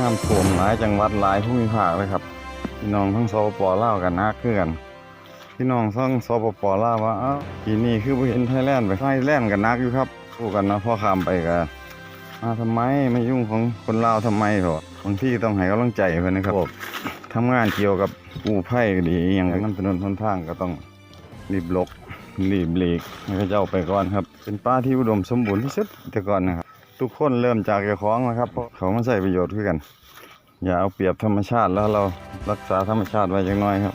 น้ำท่วมหลายจังหวัดหลายภูมิภาคเลยครับ พี่น้องทั้งสปปลาวกันนักคือกันพี่น้องทั้งสปปลาวว่าเอ้าปีนี้คือบ่เห็นไทยแลนด์ไปไทยแลนด์กันนักอยู่ครับพูดกันนะพ่อข้ามไปกันมาทำไมไม่ยุ่งของคนลาวทำไมเหรอบางที่ต้องให้กำลังใจเพิ่นนะครับพวกทำงานเกี่ยวกับกู้ภัยก็ดีอย่างนั้นถนนหนทางก็ต้องรีบลกรีบหลีกให้เจ้าไปก่อนครับ เป็นป่าที่อุดมสมบูรณ์ที่สุดแต่ก่อนนะครับ ทุกคนเริ่มจากเจ้าของนะครับเพราะเขามาใช่ประโยชน์ด้วยกัน อย่าเอาเปรียบธรรมชาติแล้วเรารักษาธรรมชาติไว้อย่างน้อยครับ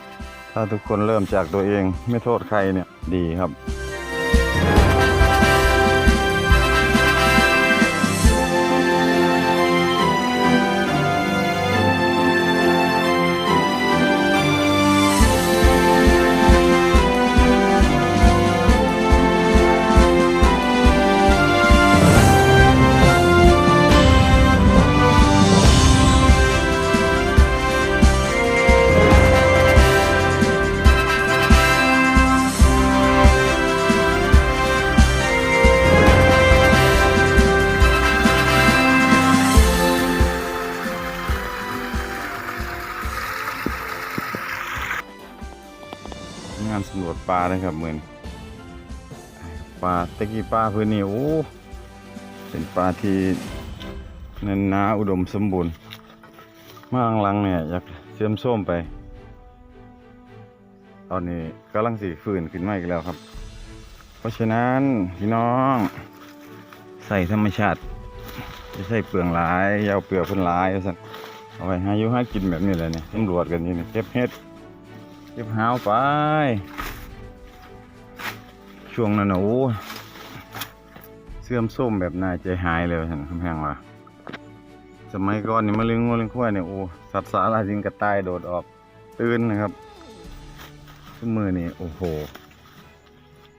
ถ้าทุกคนเริ่มจากตัวเองไม่โทษใครเนี่ยดีครับ ปลาเลยครับเหมือนปลาตะกี้ปลาพื้นนี่โอ้เป็นปลาที่เนินนาอุดมสมบูรณ์มาหลังๆเนี่ยอยากเสื่อมโทรมไป ตอนนี้กำลังสีฟื้นขึ้นมาอีกแล้วครับ เพราะฉะนั้นพี่น้องใส่ธรรมชาติจะใส่เปลืองหลายยาวเปลือกเพิ่นหลายว่าซั่นเอาไว้หายู่หากินแบบนี้แหละเนี่ยตำรวจกันนี่เนี่ยเก็บเห็ดเก็บหาวไป ช่วงนั้นนะโอ้เสื่อมส้มแบบน่าใจหายเลยฉันคำแพงว่าสมัยก่อนนี่มาเลี้ยงงูเลี้ยงควายเนี่ยโอ้สัตว์สาราจริงกระต่ายโดดออกตื่นนะครับทุกมือนี่โอ้โห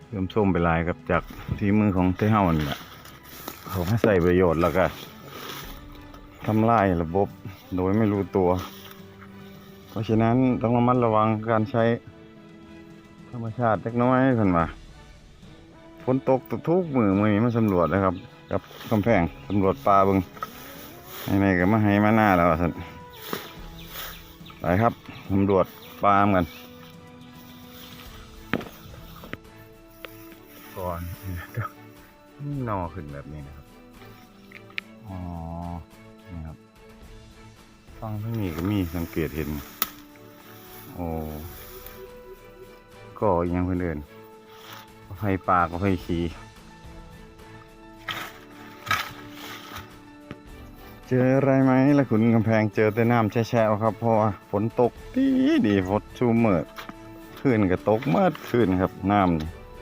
เสื่อมส้มไปลายครับจากที่มือของเท้านี่แหละเขาให้ใส่ประโยชน์แล้วก็ทำลายระบบโดยไม่รู้ตัว เพราะฉะนั้นต้องระมัดระวังการใช้ธรรมชาติเล็กน้อยเพิ่นว่า ฝนตกทุกมือมือนี้มาสำรวจนะครับ กับกำแพงสำรวจปลาบิงไหนๆก็มาให้มาหน้าแล้วสันไปครับสำรวจปลากันก่อนนี่นอขึ้นแบบนี้นะครับ อ๋อ นี่ครับฟังทั้งนี้ก็มีสังเกตเห็น โอ้ก็ยังเพื่อนเดิน ไฟปากไฟขี่เจออะไรไหมละขุนกำแพงเจอแต่น้ำแช่ๆครับเพราะว่าฝนตกดีดีฝนชูเมิดขึ้นก็ตกเมื่อขึ้นครับน้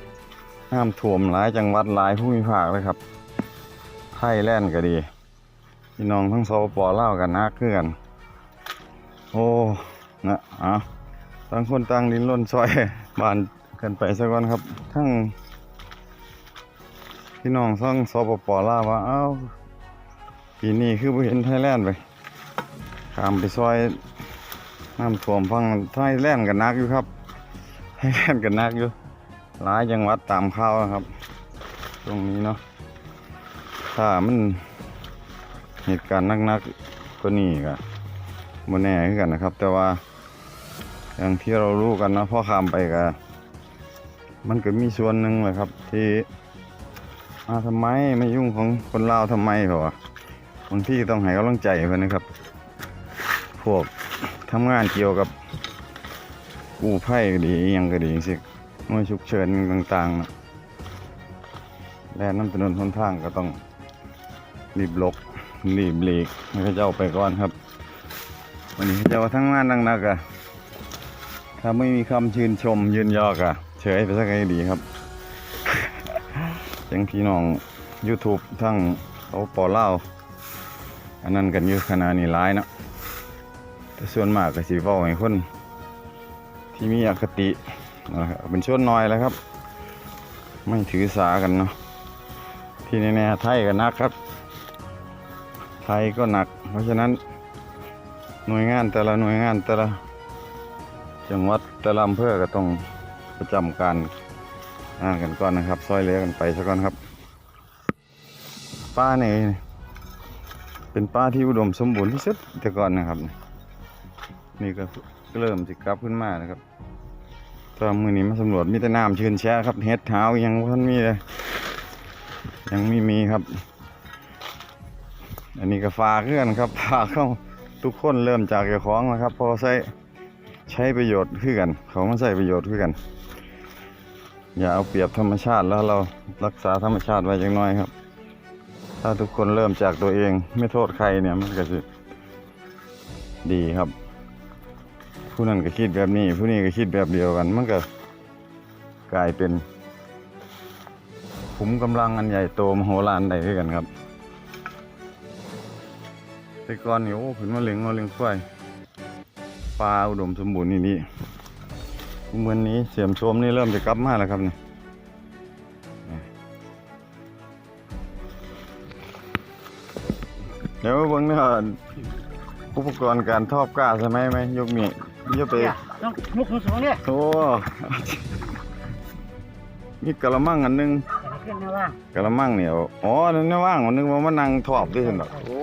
ำน้ำท่วมหลายจังหวัดหลายภูมิภาคเลยครับไทยแลนด์ก็ดีพี่น้องทั้งสปปลากันนักคือนโอ้นะอะต่างคนต่างดินล้นซอยบ้าน กันไปซะก่อนครับ ทั้งพี่น้องทั้งสปปลาวว่าเอ้าปีนี้คือบ่เห็นไทยแลนด์ไปขามไปซอยน้ำท่วมฟังไทยแลนด์กันนักอยู่ครับไทยแลนด์กันนักอยู่หลายจังหวัดตามข่าวนะครับ ตรงนี้เนาะถ้ามันเหตุการณ์นักๆก็นี่ก็บนแน่คือกันนะครับ แต่ว่าอย่างที่เรารู้กันนะพ่อขามไปก็ มันก็มีส่วนหนึ่งแหละครับ ที่มาทำไมไม่ยุ่งของคนลาวทำไมเหรอบางที่ต้องให้กำลังใจเพื่อนนะครับ พวกทำงานเกี่ยวกับกู้ภัยก็ดียังก็ดีสิหน่วยฉุกเฉินต่างๆนะและน้ำถนนหนทางก็ต้องรีบลกรีบหลีกให้เขาเจ้าไปก่อนครับ วันนี้จะว่าทั้งงานนักนักๆอะถ้าไม่มีคำชื่นชมยืนยอกอะ เฉยไปสักไงดีครับจังพี่น้อง YouTube ทั้งเขาปอเล่าวอันนั้นกันอยู่ขนาดนี้ร้ายเนาะแต่ส่วนมากก็สิเว้าให้คน ที่มีอคตินะครับเป็นช่วนน้อยแล้วครับ ไม่ถือสากันเนาะที่แน่ๆไทยก็หนักครับ ไทยก็หนัก เพราะฉะนั้นหน่วยงานแต่ละหน่วยงานแต่ละจังหวัดแต่ละอำเภอก็ต้อง ประจำการงานกันก่อนนะครับ ซอยเหลือกันไปซะก่อนครับป้านี่เป็นป่าที่อุดมสมบูรณ์ที่สุดแต่ก่อนนะครับ นี่ก็เริ่มสิกลับขึ้นมานะครับตอนมือนี้มาสำรวจมีแต่น้ำชื้นแช่ครับเฮ็ดเท้ายังบ่ทันมีเลยยังไม่มีครับ อันนี้ก็ฝากเพื่อนครับฝากเข้าทุกคนเริ่มจากเจ้าของนะครับพอใช้ใช้ประโยชน์คือกัน เขามาใช้ประโยชน์คือกัน อย่าเอาเปรียบธรรมชาติแล้วเรารักษาธรรมชาติไว้จังน้อยครับ ถ้าทุกคนเริ่มจากตัวเองไม่โทษใครเนี่ยมันก็จะดีครับ ผู้นั้นก็คิดแบบนี้ ผู้นี้ก็คิดแบบเดียวกัน มันก็กลายเป็นขุมกำลังอันใหญ่โตมโหฬารใดด้วยกันครับแต่ก่อนนี่โอ้ขึ้นมาเลี้ยงมาเลี้ยงควายปลาอุดมสมบูรณ์นี่นี่ เมื่อนี้เสียมโชมนี่เริ่มจะกลับมาแล้วครับนี่เดี๋ยวมาเบิ่งนะอุปกรณ์การทอบกล้าใช่ไหมไหมยกมียกไปเนี่ยต้องลุกสูงๆเนี่ยโอ้มีกะละมังอันหนึงแต่เครื่องหน้าว่างกะละมังเนี่ยอ๋อนั่นนะว่างมันนึกว่ามานั่งทอบด้วยสินดอกโอ้